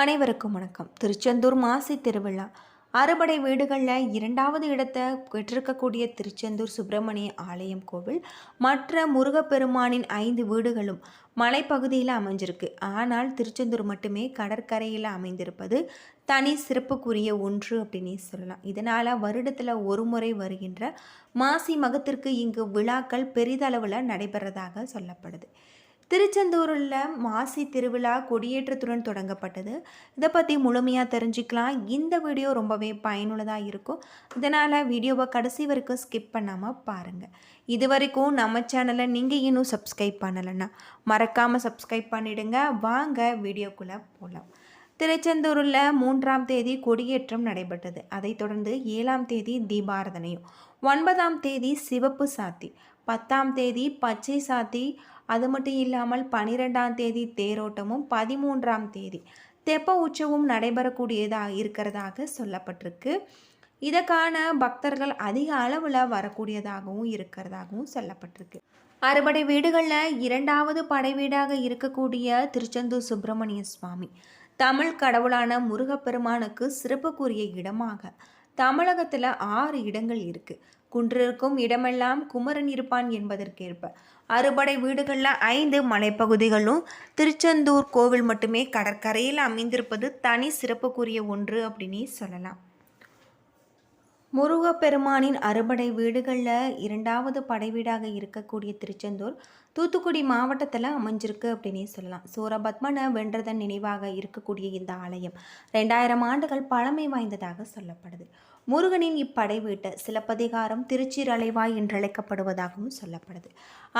அனைவருக்கும் வணக்கம். திருச்செந்தூர் மாசி திருவிழா. அறுபடை வீடுகளில் இரண்டாவது இடத்தை பெற்றிருக்கக்கூடிய திருச்செந்தூர் சுப்பிரமணிய ஆலயம் கோவில் மற்ற முருகப்பெருமானின் ஐந்து வீடுகளும் மலைப்பகுதியில் அமைஞ்சிருக்கு. ஆனால் திருச்செந்தூர் மட்டுமே கடற்கரையில் அமைந்திருப்பது தனி சிறப்புக்குரிய ஒன்று அப்படின்னு சொல்லலாம். இதனால் வருடத்தில் ஒரு முறை வருகின்ற மாசி மகத்திற்கு இங்கு விழாக்கள் பெரிதளவில் நடைபெறதாக சொல்லப்படுது. திருச்செந்தூரில் மாசி திருவிழா கொடியேற்றத்துடன் தொடங்கப்பட்டது. இதை பற்றி முழுமையாக தெரிஞ்சுக்கலாம். இந்த வீடியோ ரொம்பவே பயனுள்ளதாக இருக்கும். இதனால் வீடியோவை கடைசி வரைக்கும் ஸ்கிப் பண்ணாமல் பாருங்கள் இது வரைக்கும் நம்ம சேனலை நீங்கள் இன்னும் சப்ஸ்கிரைப் பண்ணலைன்னா மறக்காமல் சப்ஸ்கிரைப் பண்ணிவிடுங்க வாங்க வீடியோக்குள்ளே போகலாம் திருச்செந்தூரில் மூன்றாம் தேதி கொடியேற்றம் நடைபெற்றது. அதைத் தொடர்ந்து ஏழாம் தேதி தீபாரதனையும் ஒன்பதாம் தேதி சிவப்பு சாத்தி பத்தாம் தேதி பச்சை சாத்தி அது மட்டும் இல்லாமல் பனிரெண்டாம் தேதி தேரோட்டமும் பதிமூன்றாம் தேதி தெப்ப உற்சவம் நடைபெறக்கூடியதாக இருக்கிறதாக சொல்லப்பட்டிருக்கு. இதற்கான பக்தர்கள் அதிக அளவில் வரக்கூடியதாகவும் இருக்கிறதாகவும் சொல்லப்பட்டிருக்கு. அறுபடை வீடுகளில் இரண்டாவது படை வீடாக இருக்கக்கூடிய திருச்செந்தூர் சுப்பிரமணிய சுவாமி தமிழ் கடவுளான முருகப்பெருமானுக்கு சிறப்புக்குரிய இடமாக தமிழகத்தில் ஆறு இடங்கள் இருக்குது குன்றிருக்கும் இடமெல்லாம் குமரன் இருப்பான் என்பதற்கேற்ப அறுபடை வீடுகளில் ஐந்து மலைப்பகுதிகளும் திருச்செந்தூர் கோவில் மட்டுமே கடற்கரையில் அமைந்திருப்பது தனி சிறப்புக்குரிய ஒன்று அப்படின்னு சொல்லலாம். முருகப்பெருமானின் அறுபடை வீடுகளில் இரண்டாவது படை வீடாக இருக்கக்கூடிய திருச்செந்தூர் தூத்துக்குடி மாவட்டத்தில் அமைஞ்சிருக்கு அப்படின்னே சொல்லலாம். சூரபத்மனை வென்றதன் நினைவாக இருக்கக்கூடிய இந்த ஆலயம் ரெண்டாயிரம் ஆண்டுகள் பழமை வாய்ந்ததாக சொல்லப்படுது. முருகனின் இப்படை வீட்டை சிலப்பதிகாரம் திருச்சீர் அலைவாய் என்றழைக்கப்படுவதாகவும் சொல்லப்படுது.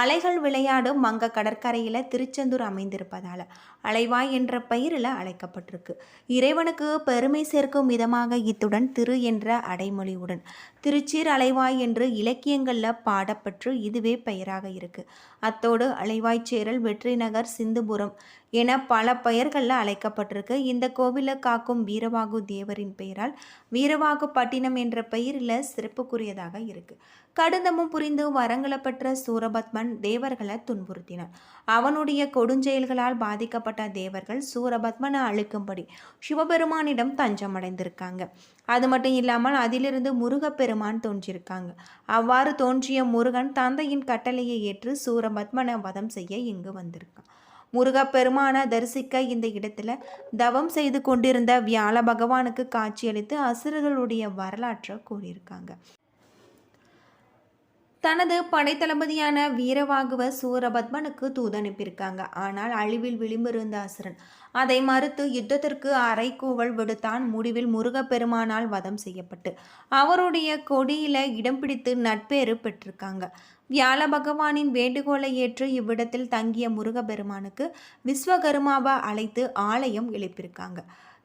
அலைகள் விளையாடும் மங்க கடற்கரையில் திருச்செந்தூர் அமைந்திருப்பதால் அலைவாய் என்ற பெயரில் அழைக்கப்பட்டிருக்கு. இறைவனுக்கு பெருமை சேர்க்கும் விதமாக இத்துடன் திரு என்ற அடைமொழியுடன் திருச்சீர் அலைவாய் என்று இலக்கியங்களில் பாடப்பட்டு இதுவே பெயராக இருக்கு. அத்தோடு அலைவாய்ச்சேரல் வெற்றிநகர் சிந்துபுரம் என பல பெயர்களில் அழைக்கப்பட்டிருக்கு. இந்த கோவிலை காக்கும் வீரவாகு தேவரின் பெயரால் வீரவாகு பட்டினம் என்ற பெயரில் சிறப்புக்குரியதாக இருக்குது கடுந்தமும் புரிந்து வரங்களை பெற்ற சூரபத்மன் தேவர்களை துன்புறுத்தினான் அவனுடைய கொடுஞ்செயல்களால் பாதிக்கப்பட்ட தேவர்கள் சூரபத்மனை அழிக்கும்படி சிவபெருமானிடம் தஞ்சமடைந்திருக்காங்க. அது மட்டும் இல்லாமல் அதிலிருந்து முருகப்பெருமான் தோன்றியிருக்காங்க. அவ்வாறு தோன்றிய முருகன் தந்தையின் கட்டளையை ஏற்று சூரபத்மனை வதம் செய்ய இங்கு வந்திருக்கான். முருகப்பெருமானை தரிசிக்க இந்த இடத்துல தவம் செய்து கொண்டிருந்த வியாழ பகவானுக்கு காட்சியளித்து அசுரர்களுடைய வரலாற்றை கூறியிருக்காங்க. தனது படைத்தளபதியான வீரவாகுவ சூரபத்மனுக்கு தூது அனுப்பியிருக்காங்க ஆனால் அழிவில் விளிம்பிருந்த அசுரன் அதை மறுத்து யுத்தத்திற்கு அரைக்கூவல் விடுத்தான். முடிவில் முருகப்பெருமானால் வதம் செய்யப்பட்டு அவருடைய கொடியில இடம் பிடித்து நட்பேறு பெற்றிருக்காங்க. வியாழ பகவானின் வேண்டுகோளை ஏற்று இவ்விடத்தில் தங்கிய முருகப்பெருமானுக்கு விஸ்வகருமாவை அழைத்து ஆலயம் எழுப்பியிருக்காங்க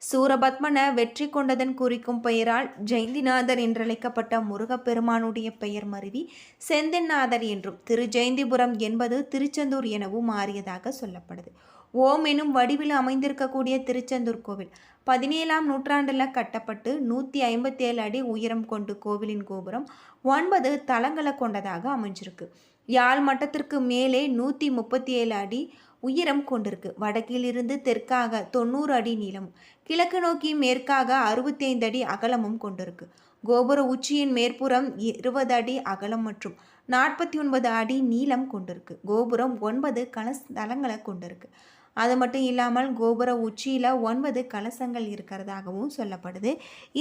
சூரபத்மனை வெற்றி கொண்டதன் குறிக்கும் பெயரால் ஜெயந்திநாதர் என்றழைக்கப்பட்ட முருகப்பெருமானுடைய பெயர் மருவி செந்திநாதர் என்றும் திரு ஜெயந்திபுரம் என்பது திருச்செந்தூர் எனவும் மாறியதாக சொல்லப்படுது. ஓம் எனும் வடிவில் அமைந்திருக்கக்கூடிய திருச்செந்தூர் கோவில் பதினேழாம் நூற்றாண்டில் கட்டப்பட்டு நூற்றி ஐம்பத்தேழு அடி உயரம் கொண்டு கோவிலின் கோபுரம் ஒன்பது தளங்களை கொண்டதாக அமைஞ்சிருக்கு. யாழ் மட்டத்திற்கு மேலே நூற்றி முப்பத்தி ஏழு அடி உயரம் கொண்டிருக்கு. வடக்கிலிருந்து தெற்காக தொண்ணூறு அடி நீளமும் கிழக்கு நோக்கி மேற்காக அறுபத்தைந்து அடி அகலமும் கொண்டிருக்கு. கோபுர உச்சியின் மேற்புறம் இருபது அடி அகலம் மற்றும் நாற்பத்தி ஒன்பது அடி நீளம் கொண்டிருக்கு. கோபுரம் ஒன்பது கலஸ்தலங்களை கொண்டிருக்கு. அது மட்டும் இல்லாமல் கோபுர உச்சியில் ஒன்பது கலசங்கள் இருக்கிறதாகவும் சொல்லப்படுது.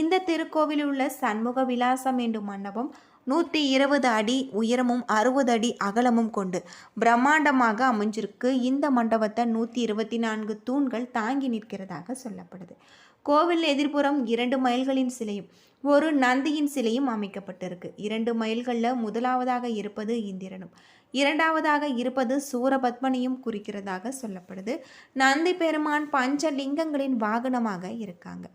இந்த திருக்கோவிலில் உள்ள சண்முக விலாசம் என்னும் மண்டபம் நூற்றி இருபது அடி உயரமும் அறுபது அடி அகலமும் கொண்டு பிரம்மாண்டமாக அமைஞ்சிருக்கு. இந்த மண்டபத்தை நூற்றி இருபத்தி நான்கு தூண்கள் தாங்கி நிற்கிறதாக சொல்லப்படுது. கோவில் எதிர்ப்புறம் இரண்டு மைல்களின் சிலையும் ஒரு நந்தியின் சிலையும் அமைக்கப்பட்டிருக்கு. இரண்டு மைல்களில் முதலாவதாக இருப்பது இந்திரனும் இரண்டாவதாக இருப்பது சூரபத்மனையும் குறிக்கிறதாக சொல்லப்படுது. நந்தி பெருமான் பஞ்சலிங்கங்களின் வாகனமாக இருக்காங்க.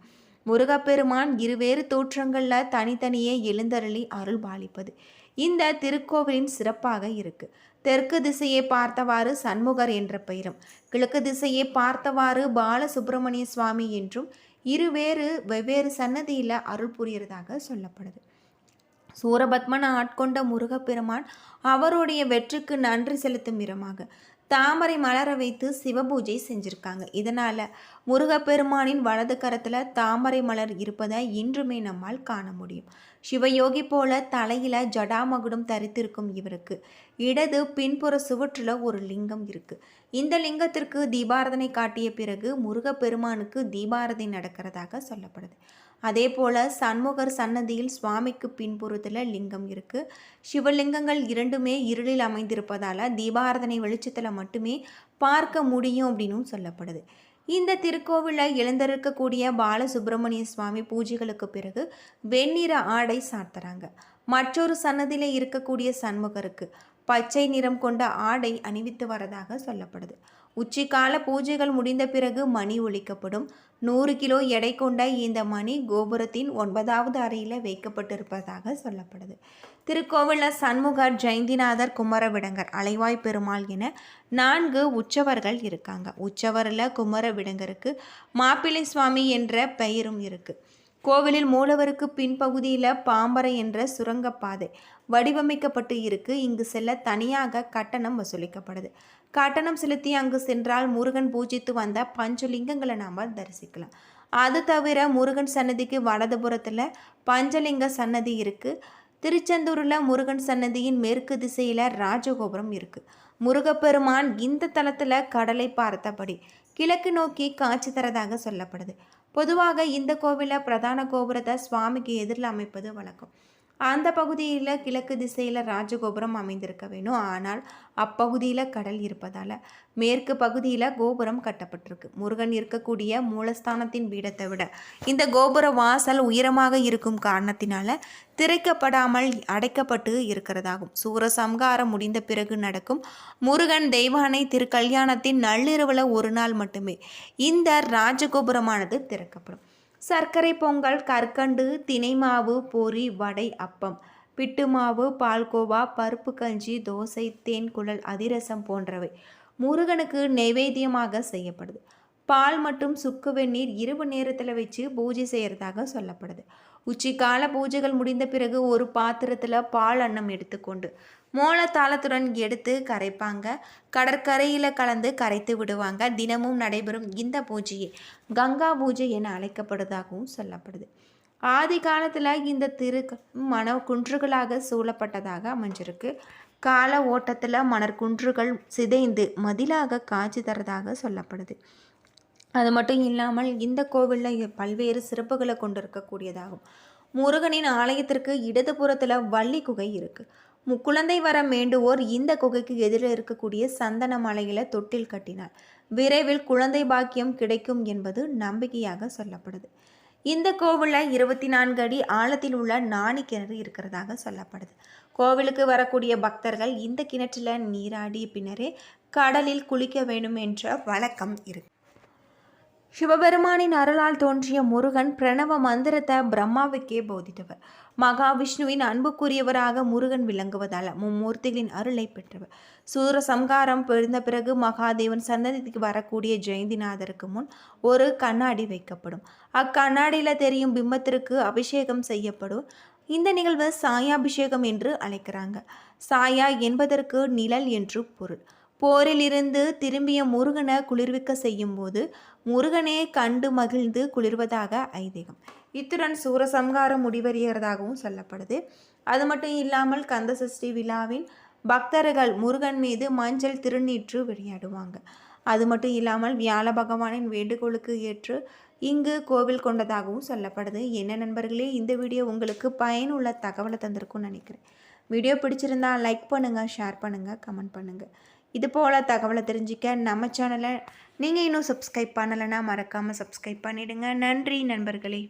முருகப்பெருமான் இருவேறு தோற்றங்களில் தனித்தனியே எழுந்தருளி அருள் பாலிப்பது இந்த திருக்கோவிலின் சிறப்பாக இருக்கு. தெற்கு திசையை பார்த்தவாறு சண்முகர் என்ற பெயரும் கிழக்கு திசையை பார்த்தவாறு பாலசுப்பிரமணிய சுவாமி என்றும் இருவேறு வெவ்வேறு சன்னதியில் அருள் புரியறதாக சொல்லப்படுது. சூரபத்மன் ஆட்கொண்ட முருகப்பெருமான் அவருடைய வெற்றிக்கு நன்றி செலுத்தும் விதமாக தாமரை மலர வைத்து சிவபூஜை செஞ்சுருக்காங்க. இதனால் முருகப்பெருமானின் வலது கரத்தில் தாமரை மலர் இருப்பதை இன்றுமே நம்மால் காண முடியும். சிவயோகி போல தலையில் ஜடாமகுடம் தரித்திருக்கும் இவருக்கு. இடது பின்புற சுவற்றில் ஒரு லிங்கம் இருக்குது இந்த லிங்கத்திற்கு தீபாரதனை காட்டிய பிறகு முருகப்பெருமானுக்கு தீபாரதி நடக்கிறதாக சொல்லப்படுது. அதே போல் சண்முகர் சன்னதியில் சுவாமிக்கு பின்புறத்தில் லிங்கம் இருக்குது சிவலிங்கங்கள் இரண்டுமே இருளில் அமைந்திருப்பதால் தீபாரதனை வெளிச்சத்தில் மட்டுமே பார்க்க முடியும் அப்படின்னும் சொல்லப்படுது. இந்த திருக்கோவிலில் எழுந்திருக்கக்கூடிய பாலசுப்பிரமணிய சுவாமி பூஜைகளுக்கு பிறகு வெண்ணிற ஆடை சாத்துறாங்க. மற்றொரு சன்னதியில் இருக்கக்கூடிய சண்முகருக்கு பச்சை நிறம் கொண்ட ஆடை அணிவித்து வரதாக சொல்லப்படுது. உச்சிக்கால பூஜைகள் முடிந்த பிறகு மணி ஒழிக்கப்படும் நூறு கிலோ எடை கொண்ட இந்த மணி கோபுரத்தின் ஒன்பதாவது அறையில் வைக்கப்பட்டிருப்பதாக சொல்லப்படுது. திருக்கோவிலில் சண்முகர் ஜெயந்திநாதர் குமரவிடங்கர் அலைவாய் பெருமாள் என நான்கு உற்சவர்கள் இருக்காங்க. உற்சவரில் குமரவிடங்கருக்கு மாப்பிள்ளை சுவாமி என்ற பெயரும் இருக்குது கோவிலில் மூலவருக்கு பின்பகுதியில் பாம்பரை என்ற சுரங்கப்பாதை வடிவமைக்கப்பட்டு இருக்கு. இங்கு செல்ல தனியாக கட்டணம் வசூலிக்கப்படுது. கட்டணம் செலுத்தி அங்கு சென்றால் முருகன் பூஜித்து வந்த பஞ்சலிங்கங்களை நாம் தரிசிக்கலாம். அது தவிர முருகன் சன்னதிக்கு வலதுபுறத்தில் பஞ்சலிங்க சன்னதி இருக்குது திருச்செந்தூரில் முருகன் சன்னதியின் மேற்கு திசையில் ராஜகோபுரம் இருக்குது முருகப்பெருமான் இந்த தளத்தில் கடலை பார்த்தபடி கிழக்கு நோக்கி காட்சி தரதாக சொல்லப்படுது. பொதுவாக இந்த கோவிலில் பிரதான கோபுரத்தை சுவாமிக்கு எதிரில் அமைப்பது வழக்கம். அந்த பகுதியில் கிழக்கு திசையில் ராஜகோபுரம் அமைந்திருக்க வேணும். ஆனால் அப்பகுதியில் கடல் இருப்பதால் மேற்கு பகுதியில் கோபுரம் கட்டப்பட்டிருக்கு. முருகன் இருக்கக்கூடிய மூலஸ்தானத்தின் பீடத்தை விட இந்த கோபுர வாசல் உயரமாக இருக்கும் காரணத்தினால திரைக்கப்படாமல் அடைக்கப்பட்டு இருக்கிறதாகும். சூரசம்காரம் முடிந்த பிறகு நடக்கும் முருகன் தெய்வானை திருக்கல்யாணத்தின் நள்ளிரவில் ஒரு நாள் மட்டுமே இந்த ராஜகோபுரமானது திறக்கப்படும். சர்க்கரை பொங்கல் கற்கண்டு தினை மாவு பொரி வடை அப்பம் பிட்டு மாவு பால்கோவா பருப்பு கஞ்சி தோசை தேன் குழல் அதிரசம் போன்றவை முருகனுக்கு நைவேத்தியமாக செய்யப்படுது. பால் மற்றும் சுக்கு வெந்நீர் இரவு நேரத்தில் வச்சு பூஜை செய்கிறதாக சொல்லப்படுது. உச்சிக்கால பூஜைகள் முடிந்த பிறகு ஒரு பாத்திரத்தில் பால் அன்னம் எடுத்துக்கொண்டு மோளத்தாளத்துடன் எடுத்து கரைப்பாங்க. கடற்கரையில் கலந்து கரைத்து விடுவாங்க. தினமும் நடைபெறும் இந்த பூஜையை. கங்கா பூஜை என அழைக்கப்படுவதாகவும் சொல்லப்படுது. ஆதி காலத்தில் இந்த திரு மன குன்றுகளாக சூழப்பட்டதாக அமைஞ்சிருக்கு. கால ஓட்டத்தில் மணற்குன்றுகள் சிதைந்து மதிலாக காட்சி தரதாக சொல்லப்படுது. அது மட்டும் இல்லாமல் இந்த கோவிலில் பல்வேறு சிறப்புகளை கொண்டிருக்கக்கூடியதாகும். முருகனின் ஆலயத்திற்கு இடதுபுறத்தில் வள்ளி குகை இருக்குது முக்குழந்தை வரம் வேண்டுவோர் இந்த குகைக்கு எதிரில் இருக்கக்கூடிய சந்தன மலையில தொட்டில் கட்டினார். விரைவில் குழந்தை பாக்கியம் கிடைக்கும் என்பது நம்பிக்கையாக சொல்லப்படுது. இந்த கோவிலில் இருபத்தி நான்கு அடி ஆழத்தில் உள்ள நாணி கிணறு இருக்கிறதாக சொல்லப்படுது. கோவிலுக்கு வரக்கூடிய பக்தர்கள் இந்த கிணற்றில் நீராடி பின்னரே கடலில் குளிக்க வேண்டும் என்ற வழக்கம் இருக்கு. சிவபெருமானின் அருளால் தோன்றிய முருகன் பிரணவ மந்திரத்தை பிரம்மாவுக்கே போதித்தவர். மகாவிஷ்ணுவின் அன்புக்குரியவராக முருகன் விளங்குவதால் மும்மூர்த்திகளின் அருளை பெற்றவர். சூர சம்காரம் பிறந்த பிறகு மகாதேவன் சன்னதிக்கு வரக்கூடிய ஜெயந்திநாதருக்கு முன் ஒரு கண்ணாடி வைக்கப்படும். அக்கண்ணாடியில் தெரியும் பிம்பத்திற்கு அபிஷேகம் செய்யப்படும். இந்த நிகழ்வு சாயாபிஷேகம் என்று அழைக்கிறாங்க. சாயா என்பதற்கு நிழல் என்று பொருள். போரிலிருந்து திரும்பிய முருகனை குளிர்விக்க செய்யும் போது முருகனே கண்டு மகிழ்ந்து குளிர்வதாக ஐதீகம். இத்துடன் சூரசம்ஹாரம் முடிவறிகிறதாகவும் சொல்லப்படுது. அது மட்டும் இல்லாமல் கந்த சஷ்டி விழாவின் பக்தர்கள் முருகன் மீது மஞ்சள் திருநீற்று விளையாடுவாங்க. அது மட்டும் இல்லாமல் வியாழ பகவானின் வேண்டுகோளுக்கு ஏற்று இங்கு கோவில் கொண்டதாகவும் சொல்லப்படுது. என்ன நண்பர்களே இந்த வீடியோ உங்களுக்கு பயனுள்ள தகவலை தந்திருக்கும்னு நினைக்கிறேன். வீடியோ பிடிச்சிருந்தா லைக் பண்ணுங்கள் ஷேர் பண்ணுங்கள் கமெண்ட் பண்ணுங்கள் இது போல் தகவலை தெரிஞ்சிக்க நம்ம சேனலை நீங்கள் இன்னும் சப்ஸ்கிரைப் பண்ணலைன்னா மறக்காமல் சப்ஸ்கிரைப் பண்ணிவிடுங்க நன்றி நண்பர்களே.